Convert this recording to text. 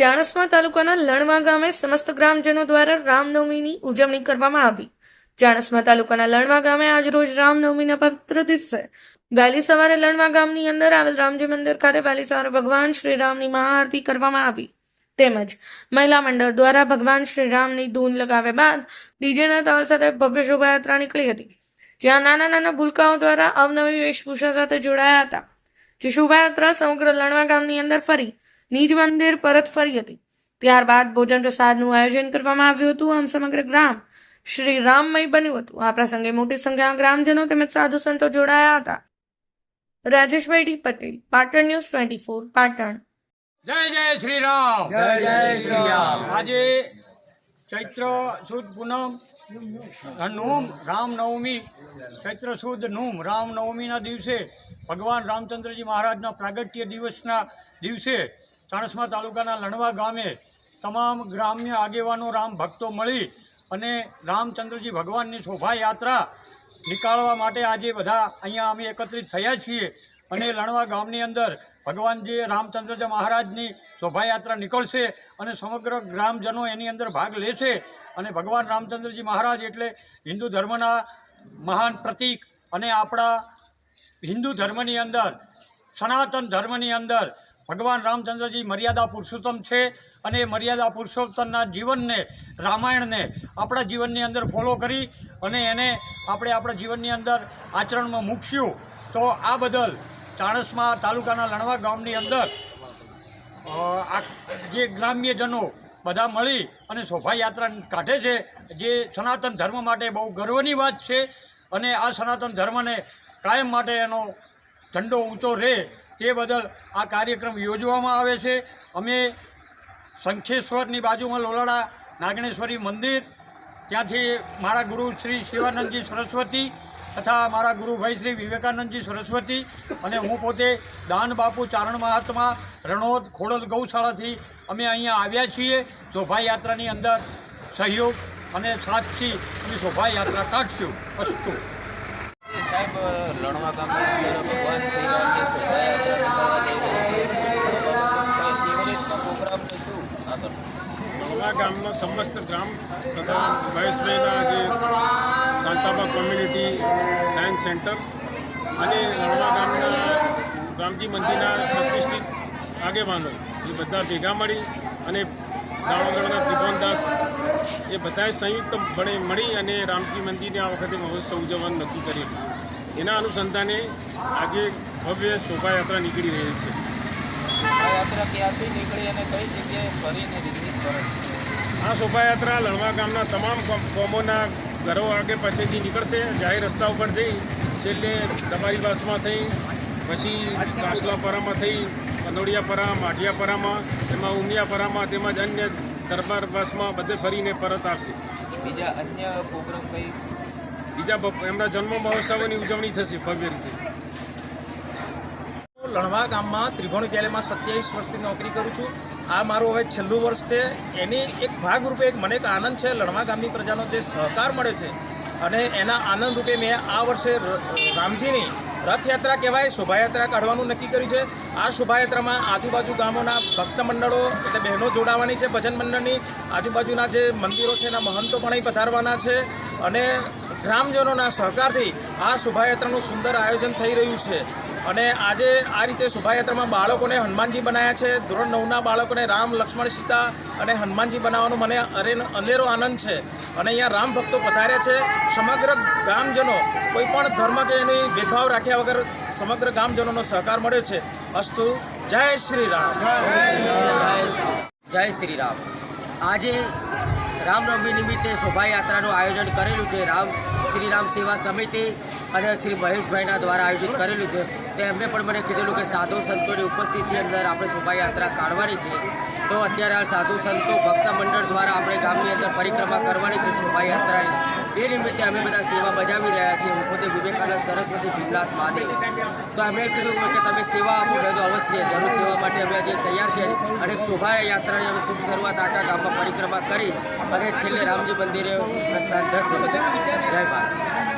ચાણસ્મા તાલુકાના લણવા ગામે સમસ્ત ગ્રામજનો દ્વારા રામનવમીની ઉજવણી કરવામાં આવી. ચાણસ્મા તાલુકાના લણવા ગામે આજરોજ રામનવમીના પવિત્ર દિવસે વહેલી સવારે લણવા ગામની અંદર આવેલ રામજી મંદિર ખાતે વહેલી સવારે ભગવાન શ્રી રામની મહાઆરતી કરવામાં આવી. તેમજ મહિલા મંડળ દ્વારા ભગવાન શ્રી રામની ધૂન લગાવ્યા બાદ ડીજેના તાલ સાથે ભવ્ય શોભાયાત્રા નીકળી હતી. જ્યાં નાના નાના ભૂલકાઓ દ્વારા અવનવી વેશભૂષા સાથે જોડાયા હતા. જે શોભાયાત્રા સમગ્ર લણવા ગામની અંદર ફરી નિજ મંદિર પરત ફરી હતી. ત્યારબાદ ભોજન પ્રસાદનું આયોજન કરવામાં આવ્યું હતું આમ સમગ્ર ગ્રામ શ્રી રામમય બન્યું હતું. આ પ્રસંગે મોટી સંખ્યામાં ગ્રામજનો તેમજ સાધુ સંતો જોડાયા હતા. Rajeshbhai D Patel Patan news twenty four Patan. જય જય શ્રી રામ જય જય શ્રી રામ આજે ચૈત્ર સુદ પૂનમ નૂમ રામનવમી. ચૈત્ર સુદ નૂમ રામનવમીના દિવસે ભગવાન રામચંદ્રજી મહારાજના પ્રાગટ્ય દિવસના દિવસે ચાણસ્મા તાલુકાના લણવા ગામે તમામ ગ્રામ્ય આગેવાનો, રામ ભક્તો મળી અને રામચંદ્રજી ભગવાનની શોભાયાત્રા નીકાળવા માટે આજે બધા અહીંયા અમે એકત્રિત થયા છીએ અને લણવા ગામની અંદર ભગવાનજી રામચંદ્રજી મહારાજની શોભાયાત્રા નીકળશે અને સમગ્ર ગ્રામજનો એની અંદર ભાગ લેશે અને ભગવાન રામચંદ્રજી મહારાજ એટલે હિન્દુ ધર્મના મહાન પ્રતીક અને આપણા હિન્દુ ધર્મની અંદર સનાતન ધર્મની અંદર ભગવાન રામચંદ્રજી મર્યાદા પુરુષોત્તમ છે અને એ મર્યાદા પુરુષોત્તમના જીવનને, રામાયણને આપણા જીવનની અંદર ફોલો કરી અને એને આપણે આપણા જીવનની અંદર આચરણમાં મૂક્યું. તો આ બદલ ચાણસમાં તાલુકાના લણવા ગામની અંદર જે ગ્રામ્યજનો બધા મળી અને શોભાયાત્રા કાઢે છે, જે સનાતન ધર્મ માટે બહુ ગર્વની વાત છે અને આ સનાતન ધર્મને કાયમ માટે એનો ઝંડો ઊંચો રહે તે બદલ આ કાર્યક્રમ યોજવામાં આવે છે. અમે શંખેશ્વરની બાજુમાં લોલાડા નાગણેશ્વરી મંદિર, ત્યાંથી મારા ગુરુ શ્રી શિવાનંદજી સરસ્વતી તથા મારા ગુરુભાઈ શ્રી વિવેકાનંદજી સરસ્વતી અને હું પોતે દાન બાપુ ચારણ મહાત્મા રણોદ ખોડલ ગૌશાળાથી અમે અહીંયા આવ્યા છીએ. શોભાયાત્રાની અંદર સહયોગ અને સાથથી અમે શોભાયાત્રા કાઢશું. અસ્તુ. સાહેબ શોભાયાત્રા ગામના સમસ્ત ગ્રામ તથા મહેશભાઈના જે સાંતાબા કોમ્યુનિટી સાયન્સ સેન્ટર અને રણવા ગામના રામજી મંદિરના પ્રતિષ્ઠિત આગેવાનો એ બધા ભેગા મળી અને દાણોગઢના ત્રિભુવનદાસ એ બધાએ સંયુક્તપણે મળી અને રામજી મંદિરને આ વખતે મહોત્સવ ઉજવવાનું નક્કી કરેલું એના અનુસંધાને આજે ભવ્ય શોભાયાત્રા નીકળી રહી છે. શોભાયાત્રા યાત્રા ક્યાંથી નીકળી અને કઈ જગ્યાએ ફરીને રિસીવ કરે આ શોભાયાત્રા લણવા ગામના તમામ કોમ- કોમોના ઘરો આગે પાસેથી નીકળશે. જાહેર રસ્તા ઉપર જઈ છેલ્લે દબારી બાસમાં થઈ પછી કાસલાપરામાં થઈ કંદોડિયાપરા માઢિયાપરામાં તેમાં ઉમિયાપરામાં તેમજ અન્ય દરબાર બસમાં બધે ફરીને પરત આવશે. બીજા અન્ય પ્રોગ્રામ કઈ? બીજા એમના જન્મ મહોત્સવની ઉજવણી થશે ભવ્ય રીતે. હું લણવા ગામમાં ત્રિભુવન વિદ્યાલયમાં સત્યાવીસ વર્ષથી નોકરી કરું છું. આ મારું હવે છેલ્લું વર્ષ છે. એની એક ભાગરૂપે એક મને એક આનંદ છે લણવા ગામની પ્રજાનો જે સહકાર મળે છે. અને એના આનંદ રૂપે મેં આ વર્ષે રામજીની રથયાત્રા કહેવાય, શોભાયાત્રા કાઢવાનું નક્કી કર્યું છે. આ શોભાયાત્રામાં આજુબાજુ ગામોના ભક્ત મંડળો એટલે બહેનો જોડાવાની છે ભજન મંડળની આજુબાજુના જે મંદિરો છે એના મહંતો પણ અહીં પધારવાના છે. અને ગ્રામજનોના સહકારથી આ શોભાયાત્રાનું સુંદર આયોજન થઈ રહ્યું છે. અને આજે આ રીતે શોભાયાત્રામાં બાળકોને હનુમાનજી બનાવ્યા છે. ધોરણ નવના બાળકોને રામ, લક્ષ્મણ, સીતા અને હનુમાનજી બનાવવાનો મને અરે અનેરો આનંદ છે. અને અહીંયા રામ ભક્તો પધાર્યા છે. સમગ્ર ગામજનો, કોઈ પણ ધર્મ કે એની ભેદભાવ રાખ્યા વગર સમગ્ર ગામજનોનો સહકાર મળ્યો છે. અસ્તુ જય શ્રી રામ. જય શ્રી રામ. આજે રામનવમી નિમિત્તે શોભાયાત્રાનું આયોજન કરેલું છે. રામ શ્રી રામ સેવા સમિતિ અને શ્રી મહેશભાઈના દ્વારા આયોજિત કરેલું છે. તો એમને પણ મને કીધેલું કે સાધુ સંતોની ઉપસ્થિતિ અંદર આપણે શોભાયાત્રા કાઢવાની છે. તો અત્યારે આ સાધુ સંતો ભક્ત મંડળ દ્વારા આપણે ગામની અંદર પરિક્રમા કરવાની છે શોભાયાત્રાની. એ નિમિત્તે અમે બધા સેવા બજાવી રહ્યા છીએ. હું પોતે વિવેકાનંદ સરસ્વતી ભીમનાથ મહાદેવ. તો અમે કીધું કે તમે સેવા આપો મેં તો અવશ્ય જરૂર સેવા માટે અમે આજે તૈયાર છીએ. અને શોભાયાત્રાની અમે શુભ શરૂઆત આખા ગામમાં પરિક્રમા કરી અને છેલ્લે રામજી મંદિરે પ્રસ્થાન થશે. જય ભારત.